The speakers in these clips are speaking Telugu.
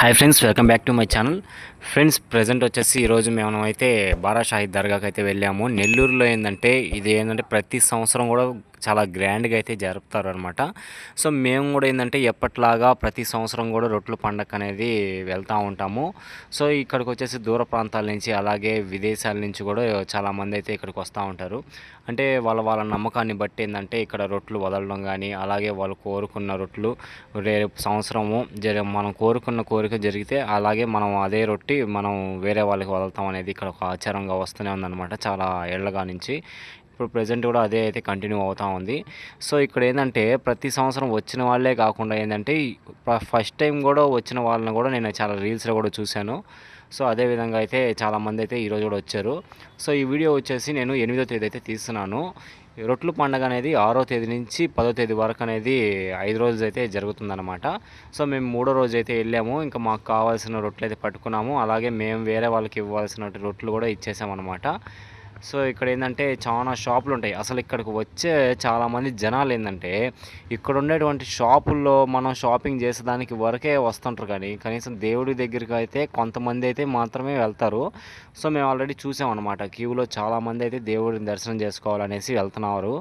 Hi friends welcome back to my channel friends present వచ్చేసి ఈరోజు మేము అయితే బారా షాహిద్ దర్గాకి అయితే వెళ్ళాము. నెల్లూరులో ఏంటంటే ఇది ఏంటంటే ప్రతి సంవత్సరం కూడా చాలా గ్రాండ్గా అయితే జరుపుతారు అనమాట సో మేము కూడా ఏంటంటే ఎప్పట్లాగా ప్రతి సంవత్సరం కూడా రొట్టెల పండగ అనేది వెళ్తూ ఉంటాము. సో ఇక్కడికి వచ్చేసి దూర ప్రాంతాల నుంచి అలాగే విదేశాల నుంచి కూడా చాలామంది అయితే ఇక్కడికి వస్తూ ఉంటారు. అంటే వాళ్ళ వాళ్ళ నమ్మకాన్ని బట్టి ఏంటంటే ఇక్కడ రొట్లు వదలడం కానీ అలాగే వాళ్ళు కోరుకున్న రొట్లు రేపు సంవత్సరము జరి మనం కోరుకున్న కోరిక జరిగితే అలాగే మనం అదే రొట్టి మనం వేరే వాళ్ళకి వదులుతాం అనేది ఇక్కడ ఒక ఆచారంగా వస్తూనే ఉందన్నమాట చాలా ఏళ్ళగా నుంచి. ఇప్పుడు ప్రజెంట్ కూడా అదే అయితే కంటిన్యూ అవుతూ ఉంది. సో ఇక్కడ ఏంటంటే ప్రతి సంవత్సరం వచ్చిన వాళ్ళే కాకుండా ఏంటంటే ఫస్ట్ టైం కూడా వచ్చిన వాళ్ళని కూడా నేను చాలా రీల్స్లో కూడా చూశాను. సో అదే విధంగా అయితే చాలామంది అయితే ఈరోజు కూడా వచ్చారు. సో ఈ వీడియో వచ్చేసి నేను ఎనిమిదో తేదీ అయితే తీస్తున్నాను. రొట్లు పండగ అనేది ఆరో తేదీ నుంచి పదో తేదీ వరకు అనేది ఐదు రోజులు అయితే జరుగుతుందన్నమాట. సో మేము మూడో రోజు అయితే వెళ్ళాము. ఇంకా మాకు కావాల్సిన రొట్లు అయితే పట్టుకున్నాము. అలాగే మేము వేరే వాళ్ళకి ఇవ్వాల్సిన రొట్లు కూడా ఇచ్చేసామన్నమాట. సో ఇక్కడ ఏంటంటే చాలా షాపులు ఉంటాయి అసలు ఇక్కడికి వచ్చే చాలామంది జనాలు ఏంటంటే ఇక్కడ ఉండేటువంటి షాపుల్లో మనం షాపింగ్ చేసేదానికి వరకే వస్తుంటారు కానీ కనీసం దేవుడి దగ్గరికి అయితే కొంతమంది అయితే మాత్రమే వెళ్తారు. సో మేము ఆల్రెడీ చూసామన్నమాట. క్యూలో చాలామంది అయితే దేవుడిని దర్శనం చేసుకోవాలనేసి వెళ్తున్నారు.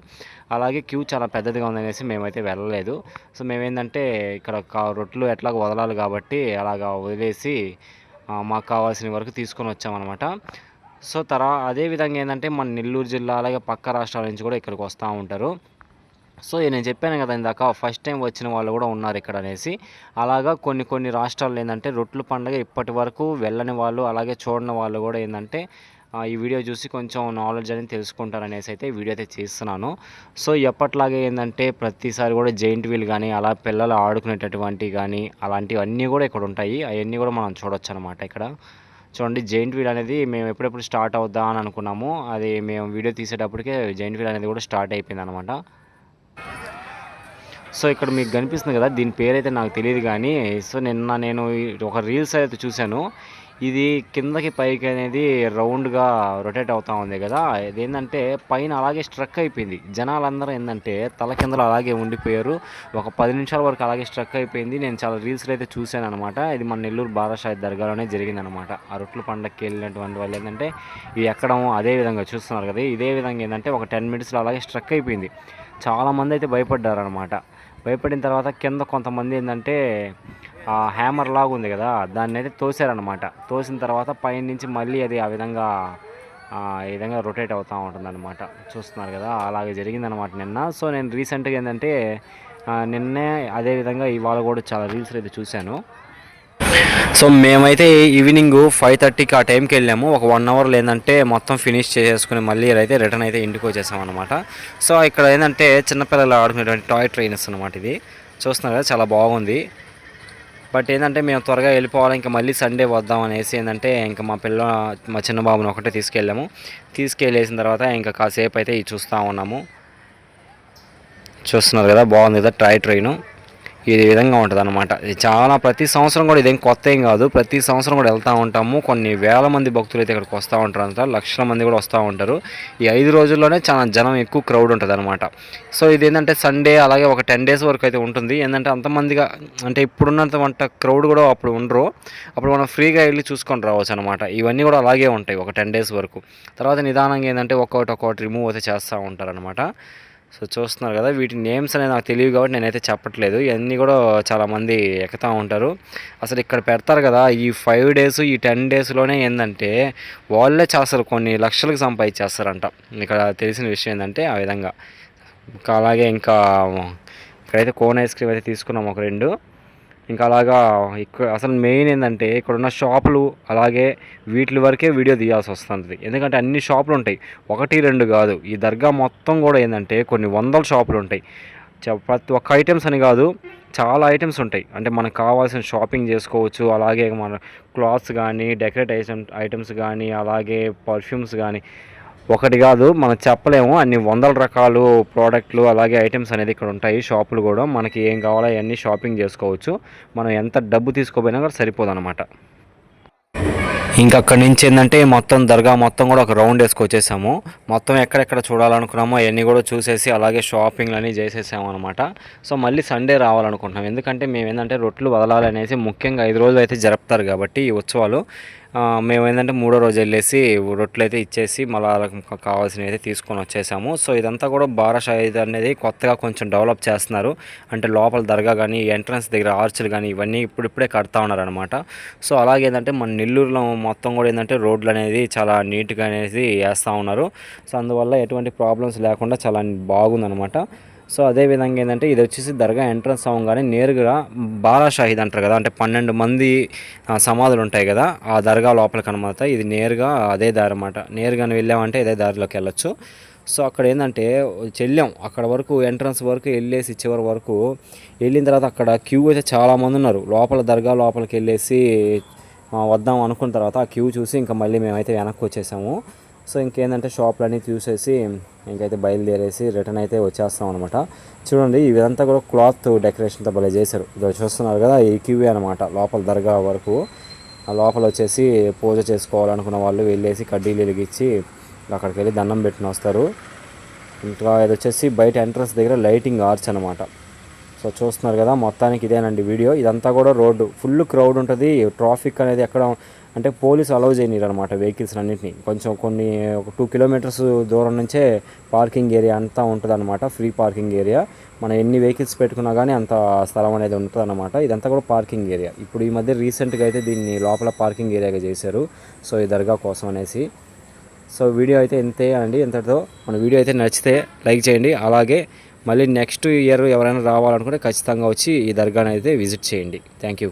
అలాగే క్యూ చాలా పెద్దదిగా ఉందనేసి మేమైతే వెళ్ళలేదు. సో మేమేంటంటే ఇక్కడ కా రొట్లు ఎట్లాగో వదలాలి కాబట్టి అలాగా వదిలేసి మాకు కావాల్సిన వరకు తీసుకొని వచ్చామన్నమాట. సో తర్వాత అదే విధంగా ఏంటంటే మన నెల్లూరు జిల్లా అలాగే పక్క రాష్ట్రాల నుంచి కూడా ఇక్కడికి వస్తూ ఉంటారు. సో నేను చెప్పాను కదా ఇందాక ఫస్ట్ టైం వచ్చిన వాళ్ళు కూడా ఉన్నారు ఇక్కడ అనేసి. అలాగా కొన్ని కొన్ని రాష్ట్రాలు ఏంటంటే రొట్లు పండుగ ఇప్పటి వరకు వెళ్ళని వాళ్ళు అలాగే చూడని వాళ్ళు కూడా ఏంటంటే ఆ, ఈ వీడియో చూసి కొంచెం నాలెడ్జ్ అనేది తెలుసుకుంటారనేసి అయితే వీడియో అయితే చేస్తున్నాను. సో ఎప్పట్లాగే ఏంటంటే ప్రతిసారి కూడా జైంట్ వీల్ కానీ అలా పిల్లలు ఆడుకునేటటువంటి కానీ అలాంటివన్నీ కూడా ఇక్కడ ఉంటాయి. అవన్నీ కూడా మనం చూడొచ్చు అనమాట ఇక్కడ. చూడండి జైంట్ వీల్ అనేది మేము ఎప్పుడెప్పుడు స్టార్ట్ అవుద్దా అని అనుకున్నాము. అది మేము వీడియో తీసేటప్పటికే జైంట్ వీల్ అనేది కూడా స్టార్ట్ అయిపోయింది అనమాట సో ఇక్కడ మీకు కనిపిస్తుంది కదా దీని పేరైతే నాకు తెలియదు కానీ సో నిన్న నేను ఒక రీల్స్ అయితే చూశాను. ఇది కిందకి పైకి అనేది రౌండ్గా రొటేట్ అవుతూ ఉంది కదా. ఇదేంటంటే పైన అలాగే స్ట్రక్ అయిపోయింది. జనాలందరూ ఏంటంటే తల కిందలు అలాగే ఉండిపోయారు. ఒక పది నిమిషాల వరకు అలాగే స్ట్రక్ అయిపోయింది. నేను చాలా రీల్స్లో అయితే చూశాను అనమాట ఇది మన నెల్లూరు బారాషాహిద్ దర్గాలోనే జరిగిందనమాట ఆ రొట్లు పండగకి వెళ్ళినటువంటి వాళ్ళు ఏంటంటే ఇవి ఎక్కడం అదే విధంగా చూస్తున్నారు కదా. ఇదే విధంగా ఏంటంటే ఒక టెన్ మినిట్స్లో అలాగే స్ట్రక్ అయిపోయింది. చాలామంది అయితే భయపడ్డారు అనమాట భయపడిన తర్వాత కింద కొంతమంది ఏంటంటే హ్యామర్ లాగా ఉంది కదా దాన్ని అయితే తోసారనమాట తోసిన తర్వాత పైన నుంచి మళ్ళీ అది ఆ విధంగా ఈ విధంగా రొటేట్ అవుతూ ఉంటుంది అనమాట చూస్తున్నారు కదా అలాగే జరిగిందనమాట నిన్న. సో నేను రీసెంట్గా ఏంటంటే నిన్నే అదే విధంగా ఇవాళ కూడా చాలా రీల్స్ అయితే చూశాను. సో మేమైతే ఈవినింగ్ ఫైవ్ థర్టీకి ఆ టైంకి వెళ్ళాము. ఒక వన్ అవర్లో ఏంటంటే మొత్తం ఫినిష్ చేసేసుకుని మళ్ళీ అయితే రిటర్న్ అయితే ఇంటికి వచ్చేసాం అనమాట సో ఇక్కడ ఏంటంటే చిన్నపిల్లలు ఆడుకునేటువంటి టాయ్ ట్రైనర్స్ అనమాట ఇది. చూస్తున్నారు కదా చాలా బాగుంది. బట్ ఏంటంటే మేము త్వరగా వెళ్ళిపోవాలి ఇంకా మళ్ళీ సండే వద్దాం అనేసి ఏంటంటే ఇంకా మా పిల్ల మా చిన్న బాబుని ఒకటే తీసుకెళ్ళాము. తీసుకెళ్ళేసిన తర్వాత ఇంకా కాసేపు అయితే ఇది చూస్తూ ఉన్నాము. చూస్తున్నారు కదా బాగుంది కదా ట్రై ట్రైను. ఇది విధంగా ఉంటుంది అనమాట ఇది చాలా ప్రతి సంవత్సరం కూడా ఇదేం కొత్త ఏం కాదు. ప్రతి సంవత్సరం కూడా వెళ్తూ ఉంటాము. కొన్ని వేల మంది భక్తులు అయితే ఇక్కడికి వస్తూ ఉంటారు అంట. లక్షల మంది కూడా వస్తూ ఉంటారు. ఈ ఐదు రోజుల్లోనే చాలా జనం ఎక్కువ క్రౌడ్ ఉంటుంది అనమాట సో ఇది ఏంటంటే సండే అలాగే ఒక టెన్ డేస్ వరకు అయితే ఉంటుంది. ఏంటంటే అంతమందిగా అంటే ఇప్పుడున్నంత వంట క్రౌడ్ కూడా అప్పుడు ఉండరు. అప్పుడు మనం ఫ్రీగా వెళ్ళి చూసుకొని రావచ్చు అనమాట ఇవన్నీ కూడా అలాగే ఉంటాయి ఒక టెన్ డేస్ వరకు. తర్వాత నిదానంగా ఏంటంటే ఒక్కొక్కటి ఒక్కొక్కటి రిమూవ్ అయితే చేస్తూ ఉంటారు అనమాట సో చూస్తున్నారు కదా వీటి నేమ్స్ అనేది నాకు తెలియదు కాబట్టి నేనైతే చెప్పట్లేదు. ఇవన్నీ కూడా చాలామంది ఎక్కుతూ ఉంటారు. అసలు ఇక్కడ పెడతారు కదా ఈ ఫైవ్ డేస్ ఈ టెన్ డేస్లోనే ఏంటంటే వాళ్ళే చేస్తారు కొన్ని లక్షలకు సంపాదించేస్తారంట. ఇక్కడ తెలిసిన విషయం ఏంటంటే ఆ విధంగా. ఇంకా అలాగే ఇంకా ఇక్కడైతే కోన్ ఐస్ క్రీమ్ అయితే తీసుకున్నాం ఒక రెండు. ఇంకా అలాగా ఇక్కడ అసలు మెయిన్ ఏంటంటే ఇక్కడ ఉన్న షాపులు అలాగే వీటి వరకే వీడియో తీయాల్సి వస్తుంది. ఎందుకంటే అన్ని షాపులు ఉంటాయి. ఒకటి రెండు కాదు. ఈ దర్గా మొత్తం కూడా ఏంటంటే కొన్ని వందల షాపులు ఉంటాయి. ప్రతి ఒక్క ఐటమ్స్ అని కాదు చాలా ఐటమ్స్ ఉంటాయి. అంటే మనకు కావాల్సిన షాపింగ్ చేసుకోవచ్చు. అలాగే మన క్లాత్స్ కానీ డెకరేట్ ఐటమ్ ఐటమ్స్ కానీ అలాగే పర్ఫ్యూమ్స్ కానీ ఒకటి కాదు మనం చెప్పలేము. అన్ని వందల రకాలు ప్రోడక్ట్లు అలాగే ఐటమ్స్ అనేది ఇక్కడ ఉంటాయి. షాపులు కూడా మనకి ఏం కావాలో అవన్నీ షాపింగ్ చేసుకోవచ్చు. మనం ఎంత డబ్బు తీసుకోపోయినా కూడా సరిపోదు అనమాట ఇంకా అక్కడి నుంచి ఏంటంటే మొత్తం దర్గా మొత్తం కూడా ఒక రౌండ్ వేసుకొచ్చేసాము మొత్తం ఎక్కడెక్కడ చూడాలనుకున్నామో అవన్నీ కూడా చూసేసి అలాగే షాపింగ్లు అన్నీ చేసేసాము అనమాట సో మళ్ళీ సండే రావాలనుకుంటున్నాం. ఎందుకంటే మేము ఏంటంటే రొట్లు వదలాలనేసి ముఖ్యంగా ఐదు రోజులు అయితే జరుపుతారు కాబట్టి ఈ ఉత్సవాలు. మేము ఏంటంటే మూడో రోజు వెళ్ళేసి రొట్టెలు అయితే ఇచ్చేసి మళ్ళీ వాళ్ళకి కావాల్సినవి అయితే తీసుకొని వచ్చేసాము. సో ఇదంతా కూడా బారా షాహిద్ అనేది కొత్తగా కొంచెం డెవలప్ చేస్తున్నారు. అంటే లోపల దర్గా కానీ ఎంట్రన్స్ దగ్గర ఆర్చులు కానీ ఇవన్నీ ఇప్పుడిప్పుడే కడతా ఉన్నారనమాట సో అలాగే ఏంటంటే మన నెల్లూరులో మొత్తం కూడా ఏంటంటే రోడ్లు అనేది చాలా నీట్గా అనేది వేస్తూ ఉన్నారు. సో అందువల్ల ఎటువంటి ప్రాబ్లమ్స్ లేకుండా చాలా బాగుందనమాట సో అదే విధంగా ఏంటంటే ఇది వచ్చేసి దర్గా ఎంట్రన్స్ అవ్వగానే నేరుగా బాలా షాహిద్ అంటారు కదా అంటే పన్నెండు మంది సమాధులు ఉంటాయి కదా ఆ దర్గా లోపలికి అనమాట ఇది నేరుగా అదే దారి అనమాట నేరుగానే వెళ్ళామంటే ఇదే దారిలోకి వెళ్ళొచ్చు. సో అక్కడ ఏంటంటే చెల్లాం అక్కడ వరకు ఎంట్రన్స్ వరకు వెళ్ళేసి చివరి వరకు వెళ్ళిన తర్వాత అక్కడ క్యూ అయితే చాలామంది ఉన్నారు. లోపల దర్గా లోపలికి వెళ్ళేసి వద్దాం అనుకున్న తర్వాత ఆ క్యూ చూసి ఇంకా మళ్ళీ మేమైతే వెనక్కి వచ్చేసాము. సో ఇంకేంటంటే షాపులన్నీ చూసేసి ఇంకైతే బయలుదేరేసి రిటర్న్ అయితే వచ్చేస్తాం అనమాట చూడండి ఇదంతా కూడా క్లాత్ డెకరేషన్తో భలే చేశారు. ఇది చూస్తున్నారు కదా ఈ క్యూ అనమాట లోపల దర్గా వరకు ఆ లోపల వచ్చేసి పూజ చేసుకోవాలనుకున్న వాళ్ళు వెళ్ళేసి కడ్డీలు వెలిగించి అక్కడికి వెళ్ళి దండం పెట్టిన వస్తారు. ఇంకా ఇది వచ్చేసి బయట ఎంట్రన్స్ దగ్గర లైటింగ్ ఆర్చ్ అనమాట సో చూస్తున్నారు కదా మొత్తానికి ఇదేనండి వీడియో. ఇదంతా కూడా రోడ్డు. ఫుల్ క్రౌడ్ ఉంటుంది. ట్రాఫిక్ అనేది ఎక్కడ అంటే పోలీసు అలౌ చేయనీరు అనమాట వెహికల్స్ అన్నింటినీ. కొంచెం కొన్ని ఒక టూ కిలోమీటర్స్ దూరం నుంచే పార్కింగ్ ఏరియా అంతా ఉంటుంది అనమాట ఫ్రీ పార్కింగ్ ఏరియా. మనం ఎన్ని వెహికల్స్ పెట్టుకున్నా కానీ అంత స్థలం అనేది ఉంటుంది అనమాట ఇదంతా కూడా పార్కింగ్ ఏరియా. ఇప్పుడు ఈ మధ్య రీసెంట్గా అయితే దీన్ని లోపల పార్కింగ్ ఏరియాగా చేశారు. సో ఈ దర్గా కోసం అనేసి. సో వీడియో అయితే ఇంతే అండి. ఇంతటితో మన వీడియో అయితే నచ్చితే లైక్ చేయండి. అలాగే మళ్ళీ నెక్స్ట్ ఇయర్ ఎవరైనా రావాలనుకుంటే ఖచ్చితంగా వచ్చి ఈ దర్గాని అయితే విజిట్ చేయండి. Thank you.